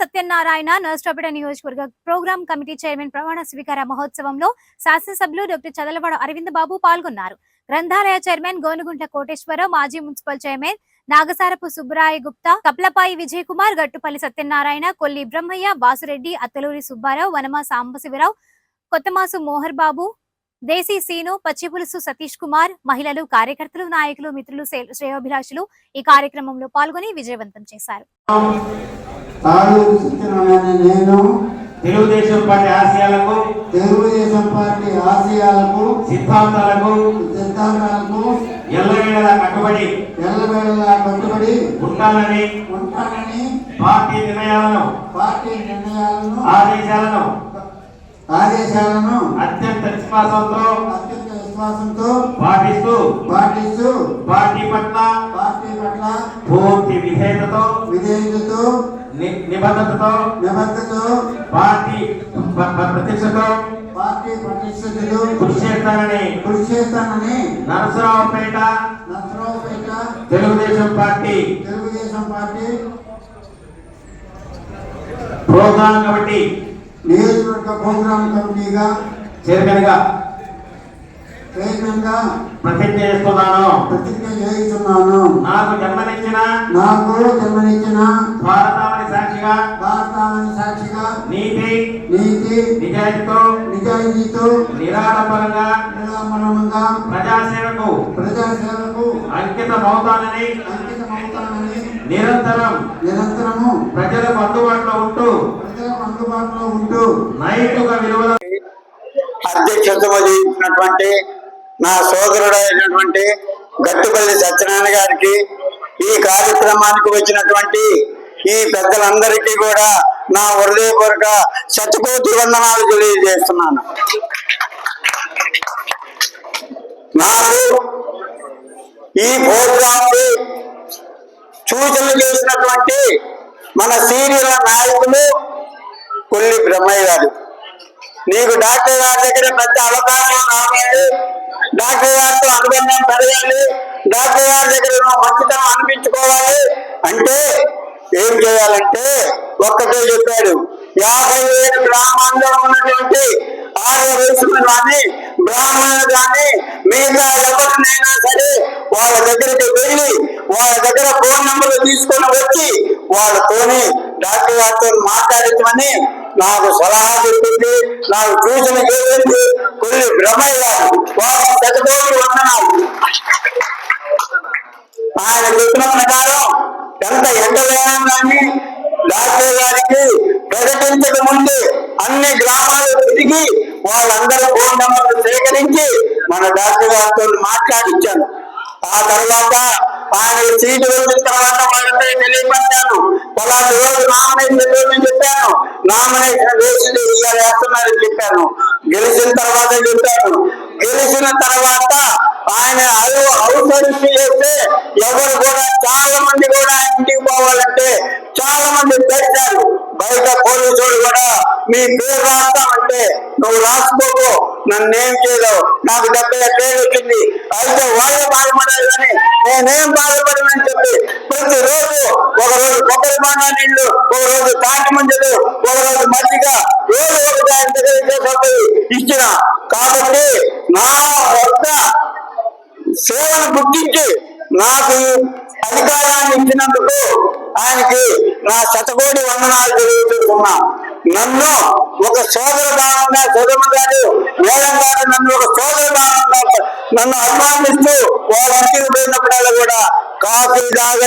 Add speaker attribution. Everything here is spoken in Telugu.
Speaker 1: సత్యనారాయణ నర్సరాపేట నియోజకవర్గ ప్రోగ్రాం కమిటీ చైర్మన్ ప్రమాణ స్వీకార మహోత్సవంలో శాసనసభ్యులు డాక్టర్ చదలవాడ అరవింద్ బాబు పాల్గొన్నారు. గ్రంథాలయ చైర్మన్ గోనుగుంట కోటేశ్వరరావు మాజీ మున్సిపల్ చైర్మన్ నాగసారపు సుబ్బరాయ గుప్తా కప్లపాయి విజయ్ కుమార్ గట్టుపల్లి సత్యనారాయణ కొల్లి బ్రహ్మయ్య బాసురెడ్డి అత్తలూరి సుబ్బారావు వనమ సాంబశివరావు కొత్తమాసు మోహర్ బాబు దేశీ సీను పచ్చిపులుసు సతీష్ కుమార్ మహిళలు కార్యకర్తలు నాయకులు మిత్రులు శ్రే- శ్రేయోభిలాషులు ఈ కార్యక్రమంలో పాల్గొని విజయవంతం చేశారు.
Speaker 2: నేను.
Speaker 3: తెలుగుదేశం పార్టీ ఆశయాలకు
Speaker 2: తెలుగుదేశం పార్టీ ఆశయాలకు
Speaker 3: సిద్ధాంతాలకు
Speaker 2: సిద్ధాంతాలకు
Speaker 3: ఎల్లవేళలా కట్టుబడి
Speaker 2: ఎల్లవేళలా కట్టుబడి
Speaker 3: ఉంటానని
Speaker 2: ఉంటానని
Speaker 3: పార్టీ నిర్ణయాలను
Speaker 2: పార్టీ నిర్ణయాలను
Speaker 3: ఆదేశాలను
Speaker 2: ఆదేశాలను
Speaker 3: అత్యంత విశ్వాసంతో
Speaker 2: అత్యంత విశ్వాసంతో
Speaker 3: పాటిస్తూ
Speaker 2: పాటిస్తూ
Speaker 3: పార్టీ పట్ల
Speaker 2: పార్టీ పట్ల
Speaker 3: పూర్తి విధేయతతో
Speaker 2: విధేయతతో
Speaker 3: నిబద్ధతతో
Speaker 2: నిబద్ధతో
Speaker 3: పార్టీ ప- ప- ప్రతిష్టతో
Speaker 2: పార్టీ ప్రతిష్టతో
Speaker 3: కృషి చేస్తానని
Speaker 2: కృషి చేస్తానని
Speaker 3: Narasaraopet
Speaker 2: Narasaraopet
Speaker 3: Telugu Desam party
Speaker 2: Telugu Desam party
Speaker 3: programme committee
Speaker 2: నియోజకవర్గ ప్రోగ్రాం కమిటీగా చైర్మన్గా చైర్మన్గా
Speaker 3: ప్రతిజ్ఞ చేస్తున్నాను.
Speaker 2: ప్రతిజ్ఞ చేస్తున్నాను
Speaker 3: నాకు జన్మనిచ్చిన
Speaker 2: నాకు జన్మనిచ్చిన
Speaker 3: భారతావని సాక్షిగా
Speaker 2: భారతావని సాక్షిగా
Speaker 3: నీతి
Speaker 2: నీతి
Speaker 3: నిజాయితీతో
Speaker 2: నిజాయితీతో
Speaker 3: నిరాడంబరంగా
Speaker 2: నిరామరణంగా
Speaker 3: ప్రజాసేవకు
Speaker 2: ప్రజాసేవకు
Speaker 3: అంకితమవుతానని
Speaker 2: అంకితమవుతానని
Speaker 3: నిరంతరం
Speaker 2: నిరంతరము
Speaker 3: ప్రజలకు అందుబాటులో ఉంటూ
Speaker 2: ప్రజలకు అందుబాటులో ఉంటూ
Speaker 3: నైతిక విలువల
Speaker 4: అధ్యక్షత వహించినటువంటి నా సోదరుడైనటువంటి గట్టుపల్లి సత్యనారాయణ గారికి ఈ కార్యక్రమానికి వచ్చినటువంటి ఈ పెద్దలందరికీ కూడా నా హృదయపూర్వక శతకోటి వందనాలు తెలియజేస్తున్నాను. నాకు ఈ ప్రోగ్రామ్ సూచనలు చేసినటువంటి మన సీనియర్ నాయకులు కొల్లి బ్రహ్మయ్య గారు. నీకు డాక్టర్ గారి దగ్గర పెద్ద అవకాశం రావాలి. డాక్టర్ గారితో అనుబంధం పెరగాలి. డాక్టర్ గారి దగ్గర నువ్వు మంచితనం అనిపించుకోవాలి. అంటే ఏం చేయాలంటే ఒక్కటే చెప్పాడు. యాభై ఏడు గ్రామాల్లో ఉన్నటువంటి ఆర్య వయసులు కానీ బ్రాహ్మణులు కానీ మిగతా ఎవరినైనా సరే వాళ్ళ దగ్గరికి వెళ్ళి వాళ్ళ దగ్గర ఫోన్ నెంబర్లు తీసుకొని వచ్చి వాళ్ళతోని డాక్టర్ గారితో మాట్లాడటమని నాకు సలహా చెప్పింది నాకు సూచన చేసింది. కొన్ని బ్రహ్మయ్య గారు శతకోటి వందనాలు. ఆయన చెప్పిన ప్రకారం ఎంత ఎండలైనా డాక్టర్ గారికి ప్రకటించక ముందే అన్ని గ్రామాలు తిరిగి వాళ్ళందరూ ఫోన్ నెంబర్లు సేకరించి మన డాక్టర్ గారితో మాట్లాడించాను ఆ తర్వాత ఆయన సీటు వచ్చిన తర్వాత వాళ్ళందరూ తెలియపరిచాను. పలానా రోజు నామినేషన్ నామినేషన్ వేసి ఇలా వేస్తున్నారని చెప్పాను. గెలిచిన తర్వాత చెప్పాను. గెలిచిన తర్వాత ఆయన అవసరించి చేస్తే ఎవరు కూడా చాలా మంది కూడా ఇంటికి పోవాలంటే చాలా మంది పెట్టారు బయట పోలీసులు కూడా మీ పేరు రాస్తామంటే నువ్వు రాసుకోకు నన్నేం చేయలేవు. నాకు డెబ్బై పేరు వచ్చింది. అయితే వాళ్ళే బాధపడాలి కానీ నేనేం బాధపడమని రోజు కొబ్బరి బాగా నీళ్ళు ఒక రోజు తాటి మంజలు ఒక రోజు మజ్జిగ ఏదో ఒకటి ఆయన దగ్గర ఇచ్చిన. కాబట్టి నా వద్ద సేవను గుర్తించి నాకు అధికారాన్ని ఇచ్చినందుకు ఆయనకి నా శతకోటి వందనాలు తెలియజేస్తున్నా. నన్ను ఒక సోదర భావంగా సుధమ గారు మేడం గారు నన్ను ఒక సోదర భావంగా నన్ను అభిమానిస్తూ వాళ్ళ ఇంటికి పోయినప్పుడల్లా కూడా కాఫీ తాగ